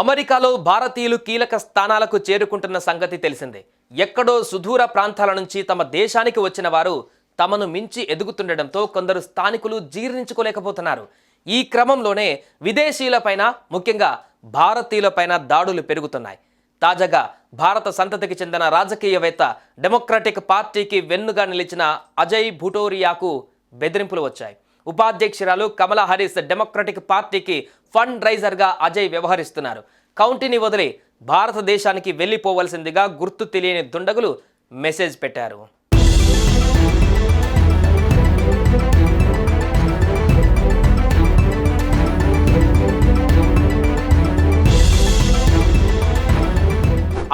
అమెరికాలో భారతీయులు కీలక స్థానాలకు చేరుకుంటున్న సంగతి తెలిసిందే. ఎక్కడో సుదూర ప్రాంతాల నుంచి తమ దేశానికి వచ్చిన వారు తమను మించి ఎదుగుతుండటంతో కొందరు స్థానికులు జీర్ణించుకోలేకపోతున్నారు. ఈ క్రమంలోనే విదేశీయులపైన ముఖ్యంగా భారతీయులపైన దాడులు పెరుగుతున్నాయి. తాజాగా భారత సంతతికి చెందిన రాజకీయవేత్త డెమోక్రటిక్ పార్టీకి వెన్నుగా నిలిచిన అజయ్ భుటోరియాకు బెదిరింపులు వచ్చాయి. ఉపాధ్యక్షురాలు కమలా హారిస్ డెమోక్రటిక్ పార్టీకి ఫండ్ రైజర్గా అజయ్ వ్యవహరిస్తున్నారు. కౌంటీని వదిలి భారతదేశానికి వెళ్ళిపోవలసిందిగా గుర్తు తెలియని దుండగులు మెసేజ్ పెట్టారు.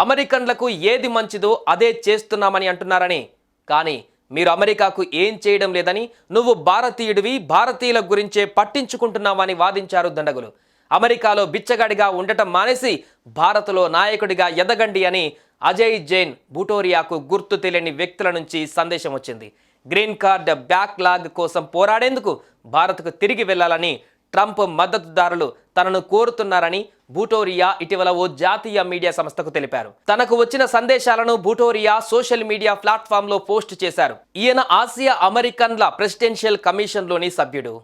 అమెరికన్లకు ఏది మంచిదో అదే చేస్తున్నామని అంటున్నారని కానీ మీరు అమెరికాకు ఏం చేయడం లేదని నువ్వు భారతీయుడివి భారతీయుల గురించే పట్టించుకుంటున్నావని వాదించారు దండగులు. అమెరికాలో బిచ్చగాడిగా ఉండటం మానేసి భారత్లో నాయకుడిగా ఎదగండి అని అజయ్ జైన్ బుటోరియాకు గుర్తు తెలియని వ్యక్తుల నుంచి సందేశం వచ్చింది. గ్రీన్ కార్డ్ బ్యాక్లాగ్ కోసం పోరాడేందుకు భారత్కు తిరిగి వెళ్ళాలని ట్రంప్ మద్దతుదారులు తనను కోరుతున్నారని బూటోరియా ఇటీవల ఓ జాతీయ మీడియా సంస్థకు తెలిపారు. తనకు వచ్చిన సందేశాలను బూటోరియా సోషల్ మీడియా ప్లాట్ఫామ్లో పోస్ట్ చేశారు. ఈయన ఆసియా అమెరికన్ల ప్రెసిడెన్షియల్ కమిషన్లోని సభ్యుడు.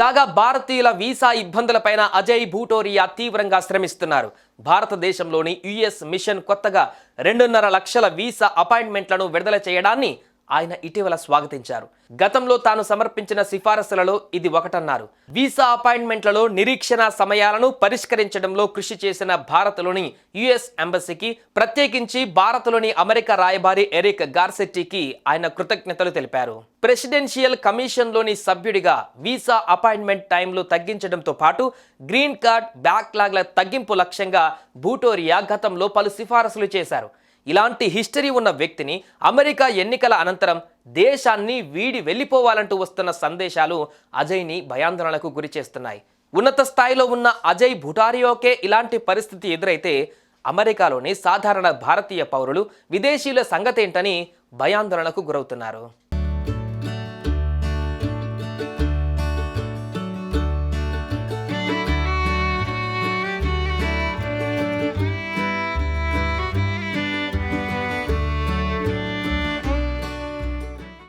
కాగా భారతీయుల వీసా ఇబ్బందులపైన అజయ్ భూటోరియా తీవ్రంగా శ్రమిస్తున్నారు. భారతదేశంలోని యుఎస్ మిషన్ కొత్తగా రెండున్నర లక్షల వీసా అపాయింట్మెంట్లను విడుదల చేయడాన్ని ఆయన ఇటీవల స్వాగతించారు. గతంలో తాను సమర్పించిన సిఫారసులలో ఇది ఒకటన్నారు. వీసా అపాయింట్మెంట్లలో నిరీక్షణ సమయాలను పరిష్కరించడంలో కృషి చేసిన భారత్లోని యుఎస్ ఎంబసీకి ప్రత్యేకించి భారత్లోని అమెరికా రాయబారి ఎరిక్ గార్సెట్టికి ఆయన కృతజ్ఞతలు తెలిపారు. ప్రెసిడెన్షియల్ కమిషన్లోని సభ్యుడిగా వీసా అపాయింట్మెంట్ టైంలు తగ్గించడంతో పాటు గ్రీన్ కార్డ్ బ్యాక్లాగ్ల తగ్గింపు లక్ష్యంగా భూటోరియా గతంలో పలు సిఫారసులు చేశారు. ఇలాంటి హిస్టరీ ఉన్న వ్యక్తిని అమెరికా ఎన్నికల అనంతరం దేశాన్ని వీడి వెళ్ళిపోవాలంటూ వస్తున్న సందేశాలు అజయ్ని భయాందోళనకు గురి చేస్తున్నాయి. ఉన్నత స్థాయిలో ఉన్న అజయ్ భుటారియోకే ఇలాంటి పరిస్థితి ఎదురైతే అమెరికాలోని సాధారణ భారతీయ పౌరులు విదేశీయుల సంగతేంటని భయాందోళనకు గురవుతున్నారు.